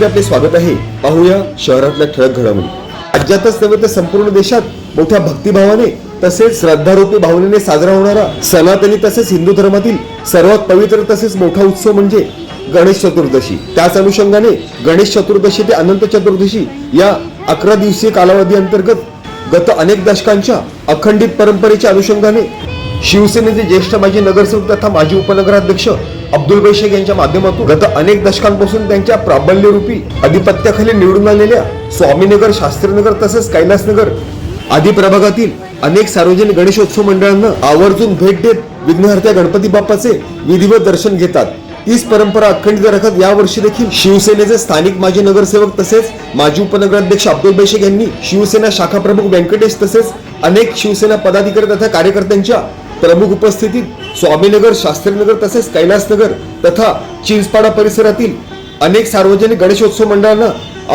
मध्ये आपले स्वागत आहे. पाहूया शहरातल्या ठळक घडामोडी. राज्यातच नव्हे तर संपूर्ण देशात मोठ्या भक्तिभावाने तसेच श्रद्धारूपी भावनेने साजरा होणारा सनातनी तसेच हिंदू धर्मातील सर्वात पवित्र तसेच मोठा उत्सव म्हणजे गणेश चतुर्दशी. त्याच अनुषंगाने गणेश चतुर्दशी ते अनंत चतुर्दशी या अकरा दिवसीय कालावधी अंतर्गत गत अनेक दशकांच्या अखंडित परंपरेच्या अनुषंगाने शिवसेनेचे ज्येष्ठ माजी नगरसेवक तथा माजी उपनगराध्यक्ष अब्दुल बैशेख यांच्या माध्यमातून गत अनेक दशकांपासून त्यांच्या प्राबल्यरूपी अधिपत्याखाली निवडून आलेल्या स्वामीनगर शास्त्रीनगर तसेच कैलासनगर आदी प्रभागातील अनेक सार्वजनिक गणेशोत्सव मंडळांना आवर्जून भेट देत विघ्नहर्त्या गणपती बाप्पाचे विधिवत दर्शन घेतात. तीच परंपरा अखंडित राखत यावर्षी देखील शिवसेनेचे स्थानिक माजी नगरसेवक तसेच माजी उपनगराध्यक्ष अब्दुल बैशेख यांनी शिवसेना शाखा प्रमुख व्यंकटेश तसेच अनेक शिवसेना पदाधिकारी तथा कार्यकर्त्यांच्या प्रमुख उपस्थितीत स्वामीनगर शास्त्रीनगर तसेच कैलासनगर तथा चिंचपाडा परिसरातील अनेक सार्वजनिक गणेशोत्सव मंडळांना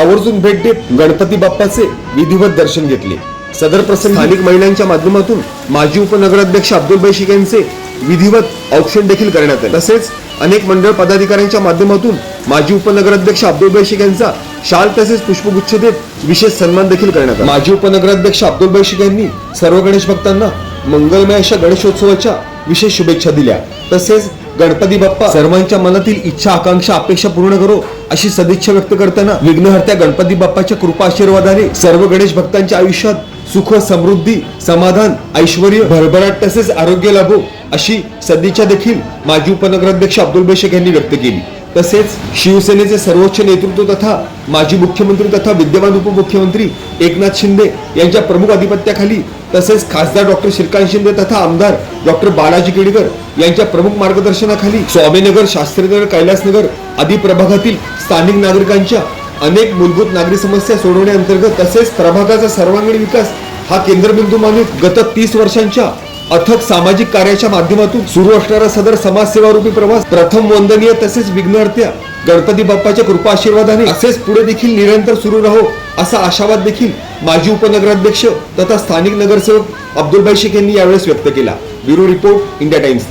आवर्जून भेट देत गणपती बाप्पाचे विधिवत दर्शन घेतले. सदर प्रसंग स्थानिक महिलांच्या माध्यमातून माजी उपनगराध्यक्ष अब्दुल बैशिक यांचे विधिवत औक्षण देखील करण्यात आले. तसेच अनेक मंडळ पदाधिकाऱ्यांच्या माध्यमातून माजी उपनगराध्यक्ष अब्दुल बैशिक यांचा शाल तसेच पुष्पगुच्छ देत विशेष सन्मान देखील करण्यात आला. माजी उपनगराध्यक्ष अब्दुल बैशिक यांनी सर्व गणेश भक्तांना मंगलमय अशा गणेशोत्सवाच्या विशेष शुभेच्छा दिल्या. तसेच गणपती बाप्पा सर्वांच्या मनातील इच्छा आकांक्षा अपेक्षा पूर्ण करो अशी सदिच्छा व्यक्त करताना विघ्नहर्त्या गणपती बाप्पाच्या कृपा आशीर्वादाने सर्व गणेश भक्तांच्या आयुष्यात सुख समृद्धी समाधान ऐश्वर भरभराट तसेच आरोग्य लाभो अशी सदिच्छा देखील माजी उपनगराध्यक्ष अब्दुल बेशेख यांनी व्यक्त केली. तसेच शिवसेनेचे सर्वोच्च नेतृत्व तथा माजी मुख्यमंत्री तथा विद्यमान उपमुख्यमंत्री एकनाथ शिंदे यांच्या प्रमुख अधिपत्याखाली तसेच खासदार डॉक्टर श्रीकांत शिंदे तथा आमदार डॉक्टर बालाजी केडकर यांच्या प्रमुख मार्गदर्शनाखाली स्वामीनगर शास्त्रीनगर कैलासनगर आदी प्रभागातील स्थानिक नागरिकांच्या अनेक मूलभूत नागरी समस्या सोडवण्याअंतर्गत तसेच प्रभागाचा सर्वांगीण विकास हा केंद्रबिंदू मानित गत तीस वर्षांच्या अथक सामाजिक कार्याच्या माध्यमातून सुरू असणारा सदर समाजसेवा रूपी प्रवास प्रथम वंदनीय तसेच विघ्नहर्त्या. गणपती बाप्पाच्या कृपा आशीर्वादाने असेच पुढे देखील निरंतर सुरू राहो असा आशावाद देखील माजी उपनगराध्यक्ष तथा स्थानिक नगरसेवक अब्दुल शेख यांनी यावेळेस व्यक्त केला. Bureau report India Times.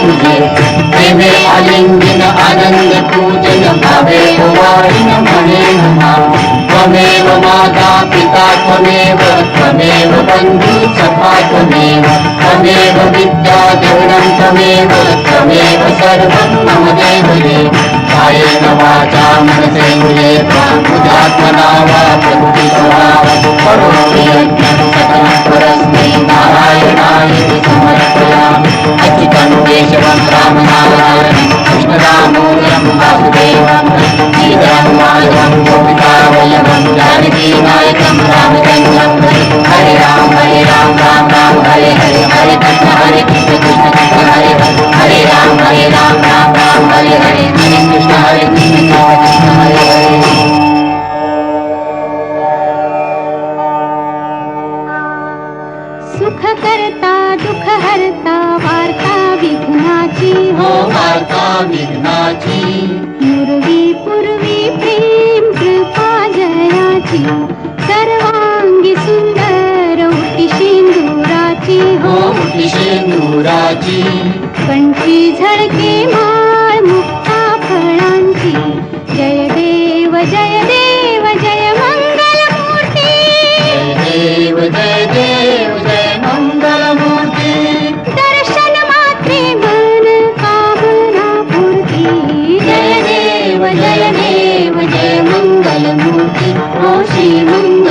तुझे प्रेमे आलिंगन आनंद पूजन भावे वारिन म्हणे नमा त्वमेव माता पिता त्वमेव त्वमेव बन्धु सखा त्वमेव त्वमेव विद्या द्रविणं त्वमेव त्वमेव सर्वं मम देवये कायेन वाचा मनसेन्द्रिये प्राणुजात्मना वा प्रकृतितो वा करोमि यज्ञं మూలం బాహుదేవం శ్రీరామాయం గోపికావల్లభం రామజీవాయకం రామ विघ्नाची पूर्वी पूर्वी प्रेम कृपा जयाची। सर्वांगी सुंदर उटी शेंदुराची हो। हो मुठी शेंदुराची कंठी झळके मूर्ती ओ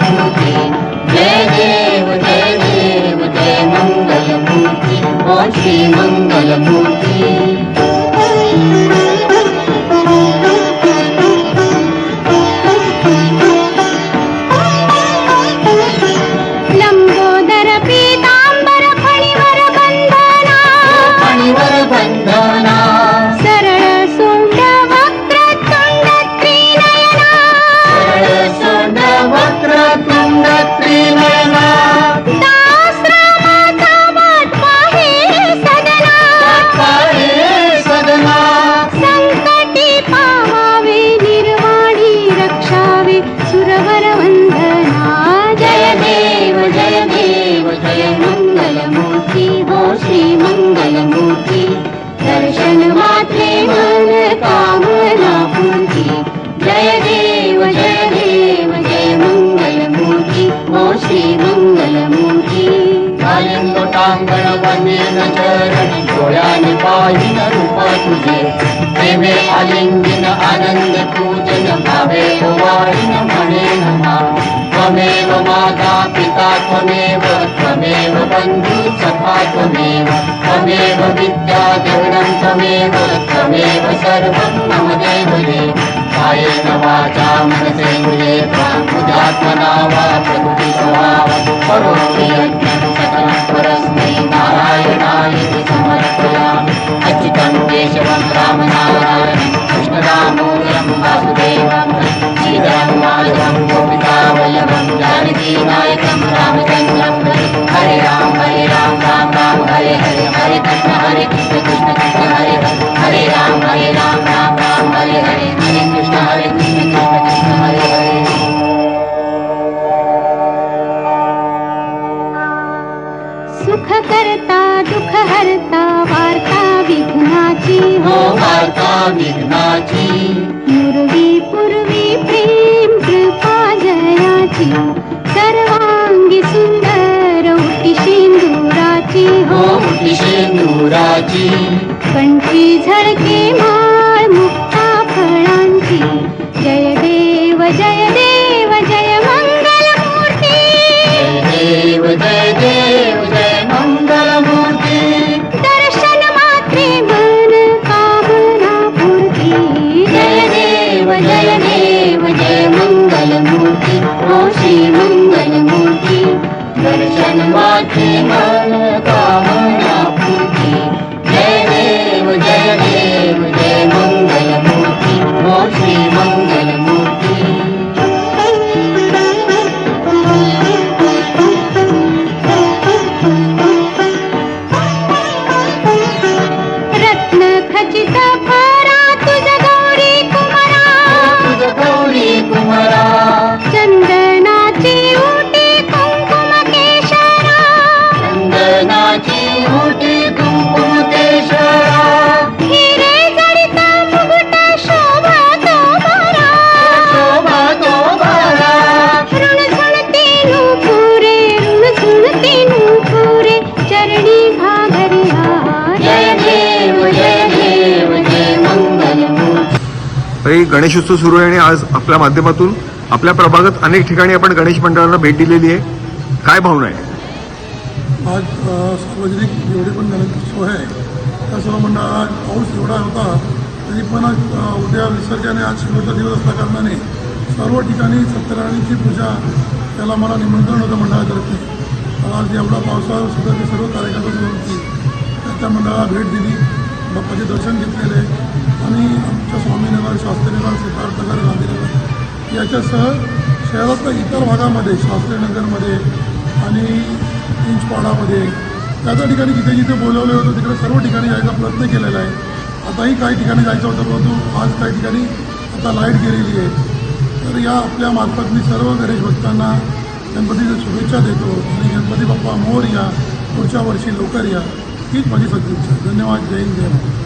भूते जय देव जय देव जय मङ्गलमु वाशिमङ्गलमु जय देव जय देव जय मङ्गलमूर्ति नोषि मङ्गलमूर्ति आयङ्गताङ्गणवने न चरणे मय मे आलिङ्गन आनन्दपूजन कावे वारिन मणेन त्वमेव माता पिता त्वमेव त्वमेव बंधू सखा त्वमेव त्वमेव विद्या जगणं त्वमेव त्वमेव सर्वं मम देव कायेन वाचा मनसेन्द्रिये बुद्ध्यात्मना वा प्रकृति स्वभाव करोमि यज्ञं सकलं परस्मै विघ्नाची मुरवी पूर्वी प्रेम कृपा जयाची। सर्वांगी सुंदर उटी शेंदुराची हो। हो मुठी शेंदुराची। कंठी झळके माळ तरी गणेशोत्सव सुरू आहे आणि आज आपल्या माध्यमातून आपल्या प्रभागात अनेक ठिकाणी आपण गणेश मंडळांना भेट दिलेली आहे. काय भावना आहे? आज सार्वजनिक जेवढे पण गणेशोत्सव आहे त्या सर्व मंडळात आज पाऊस एवढा होता तरी पण आज उद्या विसर्जन आज शेवटचा दिवस असल्या कारणाने सर्व ठिकाणी सत्यनारायणची पूजा त्याला मला निमंत्रण होतं मंडळातर्फे. आज एवढा पावसाळा सुद्धा ते सर्व कार्यकर्ते होती तर त्या मंडळाला भेट दिली. बाप्पाचे दर्शन घेतलेले. आणि आमच्या स्वामीनगर शास्त्रीनगर सिद्धार्थनगर गांधीनगर याच्यासह शहरातल्या इतर भागामध्ये शास्त्रीनगरमध्ये आणि इंचपाडामध्ये त्या त्या ठिकाणी जिथे जिथे बोलवले होतं तिकडे सर्व ठिकाणी जायचा प्रयत्न केलेला आहे. आताही काही ठिकाणी जायचं होतं परंतु आज काही ठिकाणी आता लाइट गेलेली आहे. तर या आपल्या मार्फत मी सर्व गणेश भक्तांना गणपतीच्या शुभेच्छा देतो आणि गणपती बाप्पा मोर या पुढच्या वर्षी लवकर या हीच माझी सदिच्छा धन्यवाद जय हिंद जय महाराष्ट्र